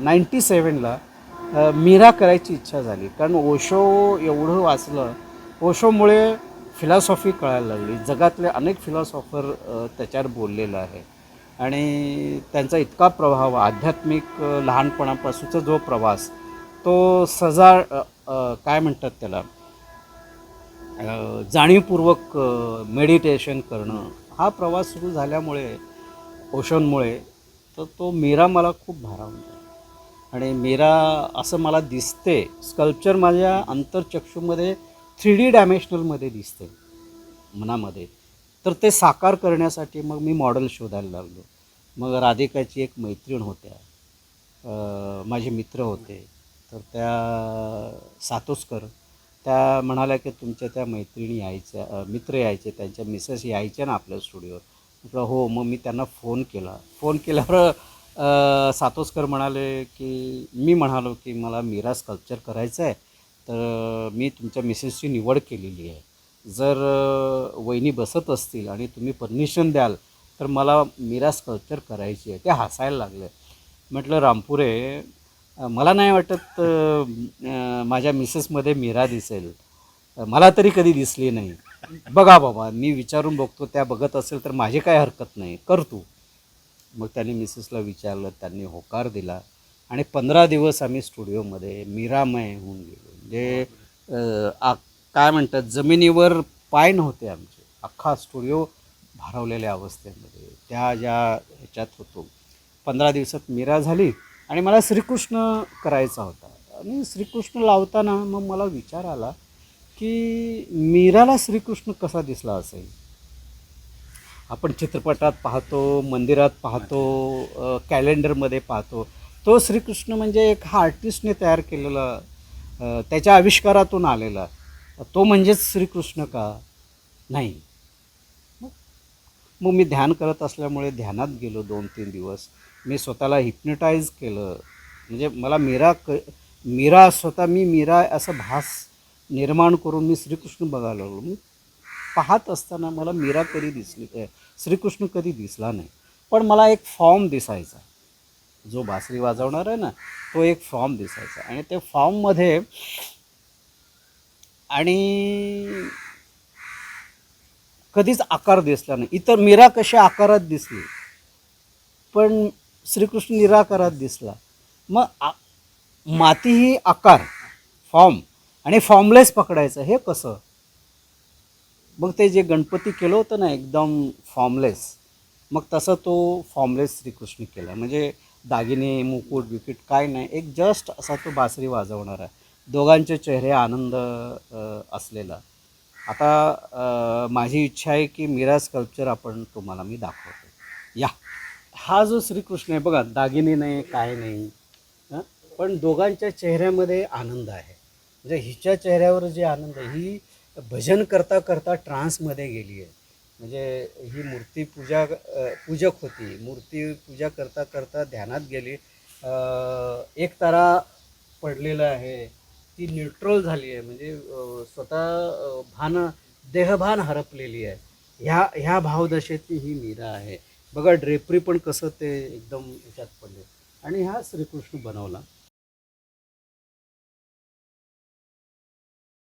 Ninety सेवनला Mira करायची इच्छा झाली. कारण ओशो एवढं वाचलं ओशोमुळे फिलॉसॉफी कळायला लागली. जगातले अनेक फिलॉसॉफर त्याच्यावर बोललेलं आहे. आणि त्यांचा इतका प्रभाव आध्यात्मिक लहानपणापासूनचा जो प्रवास तो सजा काय म्हणतात त्याला? जाणीवपूर्वक मेडिटेशन करणं हा प्रवास सुरू झाल्यामुळे ओशोंमुळे तर तो मीरा मला खूप भारावला आणि मीरा असं मला दिसते. स्कल्पचर माझ्या आंतरचक्षूमध्ये थ्री डी डायमेन्शनलमध्ये दिसते. मनामध्ये. तर ते साकार करण्यासाठी मग मी मॉडेल शोधायला लागलो. मग राधिकाची एक मैत्रीण होत्या. माझे मित्र होते. तर त्या सातोसकर त्या म्हणाल्या की तुमच्या त्या मैत्रिणी यायच्या मित्र यायचे त्यांच्या मिसेस यायच्या ना आपल्या स्टुडिओवर म्हटलं हो मग मी त्यांना फोन केला. फोन केल्यावर सातोसकर म्हणाले की मी म्हणालो की मला मीरा स्कल्पचर करायचं आहे तर मी तुमच्या मिसेसची निवड केलेली आहे. जर वहिनी बसत असतील आणि तुम्ही परमिशन द्याल तर मला मीरा स्कल्पचर करायची आहे. ते हसायला लागले. म्हटलं रामपुरे मला नाही वाटत माझ्या मिसेसमध्ये मीरा दिसेल. मला तरी कधी दिसली नाही. बघा बाबा मी विचारून बघतो त्या बघत असेल तर माझी काय हरकत नाही. कर तू. मग त्यांनी मिसेसला विचारलं त्यांनी होकार दिला आणि पंधरा दिवस आम्ही स्टुडिओमध्ये मीरामय होऊन गेलो. म्हणजे आ काय म्हणतात जमिनीवर पाय नव्हते आमचे. अख्खा स्टुडिओ भारवलेल्या अवस्थेमध्ये. त्या ज्या ह्याच्यात होतो. पंधरा दिवसात मीरा झाली आणि मला श्रीकृष्ण करायचा होता. आणि श्रीकृष्ण लावताना मग मला विचार आला की मीराला श्रीकृष्ण कसा दिसला असेल? आपण चित्रपटात पाहतो मंदिरात पाहतो कॅलेंडरमध्ये पाहतो. तो श्रीकृष्ण म्हणजे एक हा आर्टिस्टने तयार केलेला त्याच्या आविष्कारातून आलेला. तो म्हणजेच श्रीकृष्ण का? नाही. मग मी ध्यान करत असल्यामुळे ध्यानात गेलो दोन तीन दिवस. मी स्वतःला हिप्नटाईज केलं. म्हणजे मला मीरा क मीरा स्वतः मी मीरा असं भास निर्माण करून मी श्रीकृष्ण बघायला लागलो. मी पाहत असताना मला मीरा कधी दिसली श्रीकृष्ण कधी दिसला नाही. पण मला एक फॉर्म दिसायचा. जो बासरी वाजवणार आहे ना तो एक फॉर्म दिसायचा. आणि ते फॉर्ममध्ये आणि कधीच आकार दिसला नाही. इतर मीरा कशा आकारात दिसली पण श्रीकृष्ण निराकारात दिसला. मग आ माती ही आकार फॉर्म आणि फॉर्मलेस पकडायचं हे कसं? मग ते जे गणपती केलं होतं ना एकदम फॉर्मलेस मग तसं तो फॉर्मलेस श्रीकृष्ण केला. म्हणजे दागिने मुकुट बिकुट काय नाही एक जस्ट असा तो बासरी वाजवणारा. दोघांचे चेहरे आनंद असलेला. आता माझी इच्छा आहे की मीरा स्कल्पचर आपण तुम्हाला मी दाखवतो. या. हा जो श्रीकृष्ण आहे बघा दागिने नाही काय नाही पण दोघांच्या चेहऱ्यामध्ये आनंद आहे. म्हणजे हिच्या चेहऱ्यावर जे आनंद आहे ही भजन करता करता ट्रान्समध्ये गेली आहे. म्हणजे ही मूर्ती पूजा पूजक होती. मूर्ती पूजा करता करता ध्यानात गेली. एक तारा पडलेला आहे. ती न्यूट्रल झाली आहे. म्हणजे स्वतः भान देहभान हरपलेली आहे. ह्या ह्या भावदशेतली ही मीरा आहे. बघा ड्रेपरी पण कसं ते एकदम ह्याच्यात पडले. आणि हा श्रीकृष्ण बनवला.